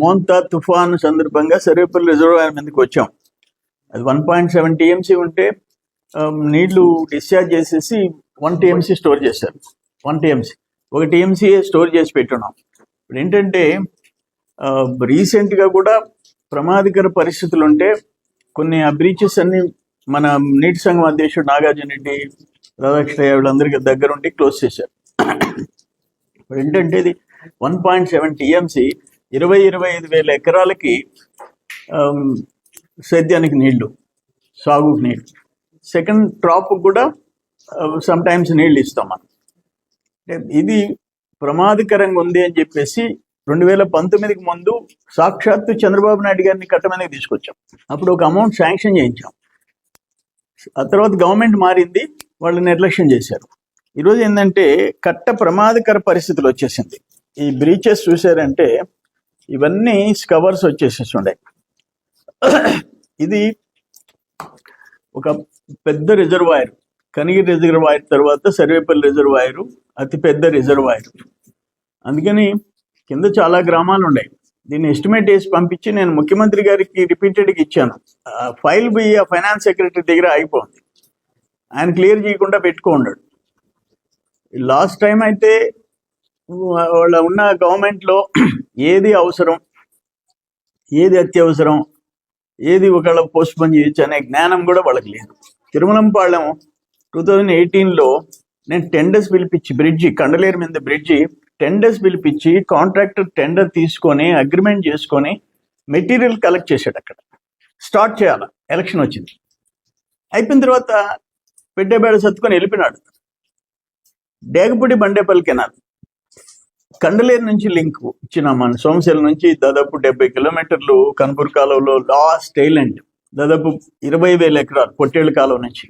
మోంతా తుఫాను సందర్భంగా సర్వేపల్లి రిజర్వాయర్ మీదకి వచ్చాం. అది వన్ పాయింట్ సెవెన్ టీఎంసీ ఉంటే నీళ్ళు డిశ్చార్జ్ చేసేసి వన్ టీఎంసీ స్టోర్ చేశారు. వన్ టీఎంసీ ఒక టీఎంసీ స్టోర్ చేసి పెట్టున్నాం. ఇప్పుడు ఏంటంటే రీసెంట్గా కూడా ప్రమాదకర పరిస్థితులు ఉంటే కొన్ని ఆ బ్రీచెస్ అన్ని మన నీటి సంఘం అధ్యక్షుడు నాగార్జున రెడ్డి రాధాకృష్ణయ్య వీళ్ళందరికీ దగ్గర ఉండి క్లోజ్ చేశారు. ఇప్పుడు ఏంటంటే ఇది వన్ పాయింట్ సెవెన్ టీఎంసీ ఇరవై ఇరవై ఐదు వేల ఎకరాలకి సేద్యానికి నీళ్ళు సాగుకు నీళ్ళు. సెకండ్ క్రాప్ కూడా సమ్ టైమ్స్ నీళ్ళు ఇస్తాం మనం. ఇది ప్రమాదకరంగా ఉంది అని చెప్పేసి రెండు వేల పంతొమ్మిదికి ముందు సాక్షాత్తు చంద్రబాబు నాయుడు గారిని కట్టమనేది తీసుకొచ్చాం. అప్పుడు ఒక అమౌంట్ శాంక్షన్ చేయించాం. ఆ తర్వాత గవర్నమెంట్ మారింది వాళ్ళు నిర్లక్ష్యం చేశారు. ఈరోజు ఏంటంటే కట్ట ప్రమాదకర పరిస్థితులు వచ్చేసింది. ఈ బ్రీచెస్ చూసారంటే ఇవన్నీ స్కవర్స్ వచ్చేసేసి ఉండే ఇది ఒక పెద్ద రిజర్వాయర్ కనిగిరి రిజర్వాయర్ తర్వాత సర్వేపల్లి రిజర్వాయర్ అతి పెద్ద రిజర్వాయర్ అందుకని కింద చాలా గ్రామాలు ఉన్నాయి. దీన్ని ఎస్టిమేట్ వేసి పంపించి నేను ముఖ్యమంత్రి గారికి రిపీటెడ్గా ఇచ్చాను. ఫైల్ పోయి ఆ ఫైనాన్స్ సెక్రటరీ దగ్గర ఆగిపోయింది ఆయన క్లియర్ చేయకుండా పెట్టుకున్నాడు లాస్ట్ టైం అయితే వాళ్ళ ఉన్న గవర్నమెంట్లో ఏది అవసరం ఏది అత్యవసరం ఏది ఒకళ్ళ పోస్ట్ పోన్ చేయొచ్చు అనే జ్ఞానం కూడా వాళ్ళకి లేదు. తిరుమలంపాళెం టూ థౌజండ్ ఎయిటీన్లో నేను టెండర్స్ పిలిపించి బ్రిడ్జి కండలేరు మీద బ్రిడ్జి టెండర్స్ పిలిపించి కాంట్రాక్టర్ టెండర్ తీసుకొని అగ్రిమెంట్ చేసుకొని మెటీరియల్ కలెక్ట్ చేశాడు అక్కడ. స్టార్ట్ చేయాలి. ఎలక్షన్ వచ్చింది. అయిపోయిన తర్వాత పెట్టేబేడ సత్తుకొని వెళ్ళిపోయినాడు. డేగపూడి బండేపల్లి కెనాల్. కండలేరు నుంచి లింక్ ఇచ్చిన మన సోమశిల నుంచి దాదాపు డెబ్బై కిలోమీటర్లు కనుపూర్ కాలువలో లాస్ట్ ఐలాండ్ దాదాపు ఇరవై వేల ఎకరాలు పొట్టేళ్ళ కాలువ నుంచి.